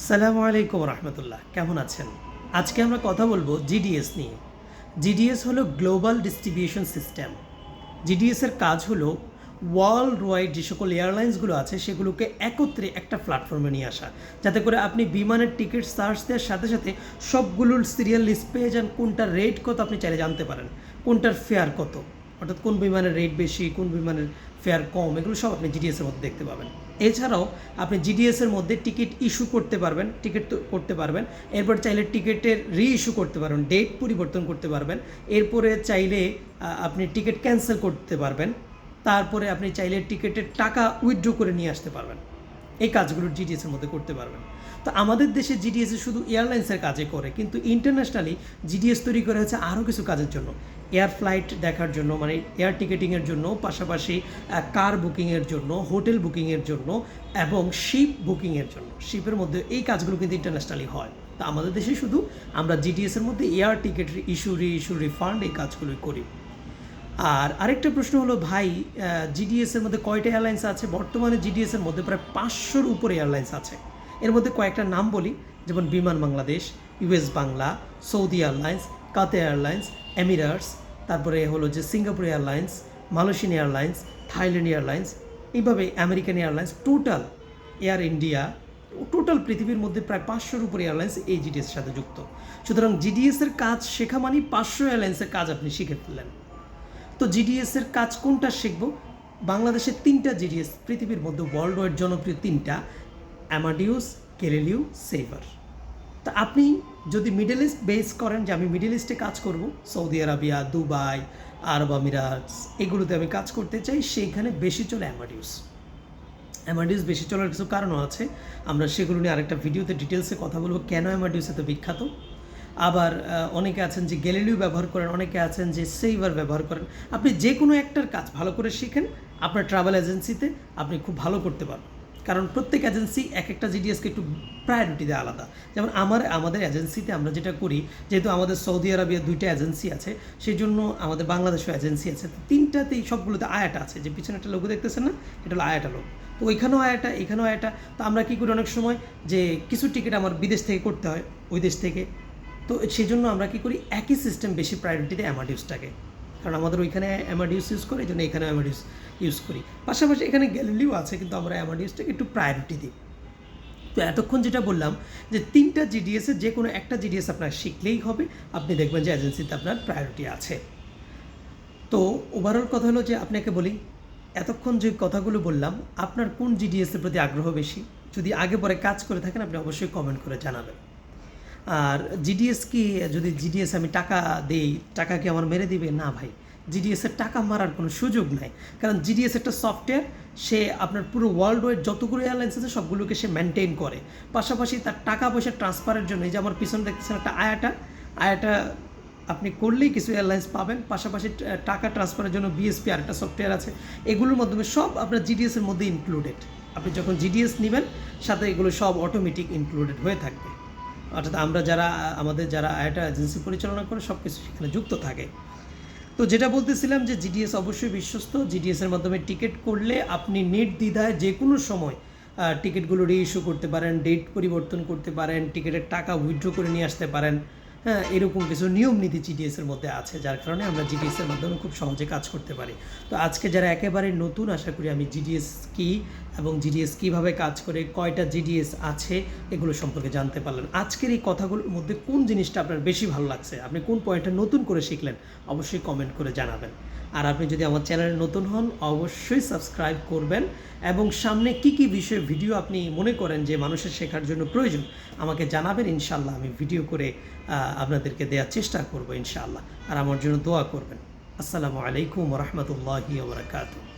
সালামু আলাইকুম রহমতুল্লাহ। কেমন আছেন? আজকে আমরা কথা বলব জিডিএস নিয়ে। জিডিএস হলো গ্লোবাল ডিস্ট্রিবিউশন সিস্টেম জিডিএসের কাজ হলো ওয়ার্ল্ড ওয়াইড যে সকল এয়ারলাইন্সগুলো আছে, সেগুলোকে একত্রে একটা প্ল্যাটফর্মে নিয়ে আসা। যাতে করে আপনি বিমানের টিকিট সার্চ দেওয়ার সাথে সাথে সবগুলোর সিরিয়াল লিস্ট পেয়ে যান, কোনটার রেট কত আপনি চাইলে জানতে পারেন, কোনটার ফেয়ার কত। অর্থাৎ কোন বিমানের রেট বেশি, কোন বিমানের ফেয়ার কম, এগুলো সব আপনি জিডিএসের মধ্যে দেখতে পাবেন। এছাড়াও আপনি জিডিএসের মধ্যে টিকিট ইস্যু করতে পারবেন টিকিট তো করতে পারবেন। এরপর চাইলে টিকিটের রি ইস্যু করতে পারবেন ডেট পরিবর্তন করতে পারবেন। এরপরে চাইলে আপনি টিকিট ক্যান্সেল করতে পারবেন। তারপরে আপনি চাইলে টিকিটের টাকা উইথড্র করে নিয়ে আসতে পারবেন। এই কাজগুলো জিডিএসের মধ্যে করতে পারবেন। তো আমাদের দেশে জিডিএস শুধু এয়ারলাইন্সের কাজে করে, কিন্তু ইন্টারন্যাশনালি জিডিএস তৈরি করা হয়েছে আরও কিছু কাজের জন্য। এয়ার ফ্লাইট দেখার জন্য মানে এয়ার টিকেটিংয়ের জন্য, পাশাপাশি কার বুকিংয়ের জন্য হোটেল বুকিংয়ের জন্য এবং শিপ বুকিংয়ের জন্য। শিপের মধ্যে এই কাজগুলো কিন্তু ইন্টারন্যাশনালি হয়। তো আমাদের দেশে শুধু আমরা জিডিএসের মধ্যে air ticket issue reissue refund এই কাজগুলোই করি। আর আরেকটা প্রশ্ন হলো, ভাই জিডিএস এর মধ্যে কয়টা এয়ারলাইন্স আছে? বর্তমানে জিডিএস এর মধ্যে প্রায় পাঁচশোর উপরে এয়ারলাইন্স আছে। এর মধ্যে কয়েকটা নাম বলি, যেমন Biman Bangladesh US Bangla Saudi Airlines Qatar Airlines Emirates তারপরে হলো যে Singapore Airlines Malaysian Airlines Thailand Airlines এইভাবে American Airlines total Air India total পৃথিবীর মধ্যে প্রায় পাঁচশোর উপরে এয়ারলাইন্স এই জিডিএস সাথে যুক্ত। সুতরাং জিডিএস এর কাজ শেখা মানেই পাঁচশো এয়ারলাইন্সের কাজ আপনি শিখে ফেললেন। তো জিডিএস এর কাজ কোনটা শিখব? বাংলাদেশের তিনটা জিডিএস পৃথিবীর মধ্যে ওয়ার্ল্ড ওয়াইড জনপ্রিয় তিনটা অ্যামাডিউস কেরেলিউ সেভার তা আপনি যদি মিডল ইস্ট বেস করেন যে আমি মিডল ইস্টে কাজ করব Saudi Arabia Dubai Arab Emirates এগুলোতে আমি কাজ করতে চাই, সেইখানে বেশি চলে অ্যামাডিউস অ্যামাডিউস বেশি চলার কিছু কারণও আছে। আমরা সেগুলো নিয়ে আরেকটা ভিডিওতে ডিটেলসে কথা বলব, কেন অ্যামাডিউস এত বিখ্যাত? আবার অনেকে আছেন যে গ্যালিলিও ব্যবহার করেন, অনেকে আছেন যে সেইভার ব্যবহার করেন। আপনি যে কোনো একটার কাজ ভালো করে শিখেন, আপনার ট্রাভেল এজেন্সিতে আপনি খুব ভালো করতে পারবেন। কারণ প্রত্যেক এজেন্সি এক একটা জিডিএসকে একটু প্রায়োরিটি দেয় আলাদা। যেমন আমার, আমাদের এজেন্সিতে আমরা যেটা করি, যেহেতু আমাদের সৌদি আরবিয়া দুইটা এজেন্সি আছে সেই জন্য আমাদের বাংলাদেশও এজেন্সি আছে। তিনটাতেই সবগুলোতে আয়াটা আছে, যে পিছনে একটা লোগো দেখতেছেন না, এটা হলো আয়াটা লোক তো ওইখানেও আয়াটা, এখানেও আয়াটা। তো আমরা কী করি অনেক সময় যে কিছু টিকিট আমার বিদেশ থেকে করতে হয়, ওই দেশ থেকে। তো সেই জন্য আমরা কী করি? একই সিস্টেম বেশি প্রায়োরিটি দেয় অ্যামাডিউসটাকে কারণ আমাদের ওইখানে অ্যামাডিউস ইউজ করে এই জন্য এখানে অ্যামাডিউস ইউজ করি। পাশাপাশি এখানে গ্যালিলিও আছে, কিন্তু আমরা অ্যামাডিউসটাকে একটু প্রায়োরিটি দিই। তো এতক্ষণ যেটা বললাম যে তিনটা জিডিএসের যে কোনো একটা জিডিএস আপনার শিখলেই হবে, আপনি দেখবেন যে এজেন্সিতে আপনার প্রায়োরিটি আছে। তো ওভারঅল কথা হলো যে আপনাকে বলি, এতক্ষণ যে কথাগুলো বললাম, আপনার কোন জিডিএসের প্রতি আগ্রহ বেশি? যদি আগে পরে কাজ করে থাকেন, আপনি অবশ্যই কমেন্ট করে জানাবেন। আর জিডিএস কি, যদি জিডিএস আমি টাকা দেই, টাকা কি আমার মেরে দিবে? না ভাই। জিডিএস এর টাকা মারার কোনো সুযোগ নাই। কারণ জিডিএস একটা সফটওয়্যার সে আপনার পুরো ওয়ার্ল্ড ওয়াইড যতগুলো এয়ারলাইন্স আছে, সবগুলোকে সে মেনটেন করে। পাশাপাশি তার টাকা পয়সা ট্রান্সফারের জন্য যে আমার পিছনে দেখতেছেন একটা আয়াটা আয়াটা আপনি করলেই কিছু এয়ারলাইন্স পাবেন। পাশাপাশি টাকা ট্রান্সফারের জন্য বিএসপি আর একটা সফটওয়্যার আছে। এগুলোর মাধ্যমে সব আপনার জিডিএসের মধ্যে ইনক্লুডেড আপনি যখন জিডিএস নেবেন, সাথে এগুলো সব অটোমেটিক ইনক্লুডেড হয়ে থাকবে। অর্থাৎ আমরা যারা, আমাদের যারা আয়টা এজেন্সি পরিচালনা করে সব কিছু সেখানে যুক্ত থাকে। তো যেটা বলতেছিলাম যে জিডিএস অবশ্যই বিশ্বস্ত জিডিএসের মাধ্যমে টিকিট করলে আপনি নির্দ্বিধায় যে কোনো সময় টিকিটগুলো রিইস্যু করতে পারেন ডেট পরিবর্তন করতে পারেন, টিকিটের টাকা উইথড্র করে নিয়ে আসতে পারেন। হ্যাঁ এরকম কিছু নিয়ম নীতি জিডিএসের মধ্যে আছে, যার কারণে আমরা জিডিএসের মাধ্যমে খুব সহজে কাজ করতে পারি। তো আজকে যারা একেবারে নতুন, আশা করি আমি জিডিএস কি এবং জিডিএস কীভাবে কাজ করে, কয়টা জিডিএস আছে, এগুলো সম্পর্কে জানতে পারলেন। আজকের এই কথাগুলোর মধ্যে কোন জিনিসটা আপনার বেশি ভালো লাগছে? আপনি কোন পয়েন্টটা নতুন করে শিখলেন, অবশ্যই কমেন্ট করে জানাবেন। আর আপনি যদি আমার চ্যানেলে নতুন হন, অবশ্যই সাবস্ক্রাইব করবেন এবং সামনে কি কি বিষয়ে ভিডিও আপনি মনে করেন যে মানুষের শেখার জন্য প্রয়োজন, আমাকে জানাবেন। ইনশাল্লাহ আমি ভিডিও করে আপনাদেরকে দেওয়ার চেষ্টা করব ইনশাআল্লাহ। আর আমার জন্য দোয়া করবেন। আসসালামু আলাইকুম রহমতুল্লাহি